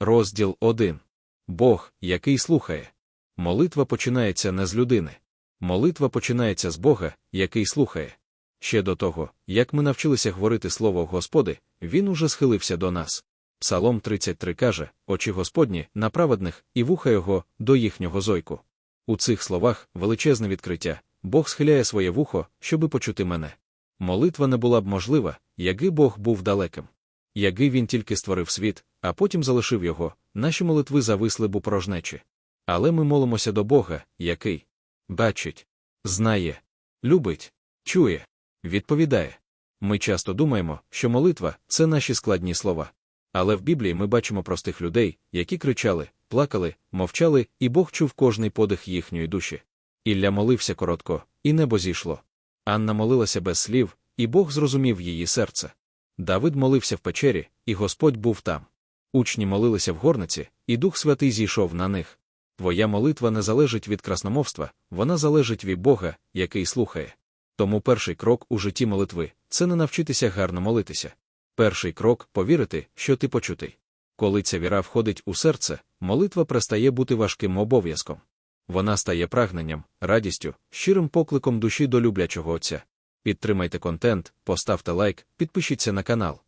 Розділ 1. Бог, який слухає. Молитва починається не з людини. Молитва починається з Бога, який слухає. Ще до того, як ми навчилися говорити слово Господи, Він уже схилився до нас. Псалом 33 каже: Очі Господні на праведних і вуха Його до їхнього зойку. У цих словах величезне відкриття Бог схиляє своє вухо, щоби почути мене. Молитва не була б можлива, якби Бог був далеким. Якби він тільки створив світ, а потім залишив його, наші молитви зависли б у порожнечі. Але ми молимося до Бога, який бачить, знає, любить, чує, відповідає. Ми часто думаємо, що молитва це наші складні слова. Але в Біблії ми бачимо простих людей, які кричали, плакали, мовчали, і Бог чув кожний подих їхньої душі. Ілля молився коротко, і небо зійшло. Анна молилася без слів, і Бог зрозумів її серце. Давид молився в печері, і Господь був там. Учні молилися в горниці, і Дух Святий зійшов на них. Твоя молитва не залежить від красномовства, вона залежить від Бога, який слухає. Тому перший крок у житті молитви це не навчитися гарно молитися. Перший крок повірити, що ти почутий. Коли ця віра входить у серце, молитва перестає бути важким обов'язком. Вона стає прагненням, радістю, щирим покликом душі до люблячого Отця. Підтримайте контент, поставте лайк, підпишіться на канал.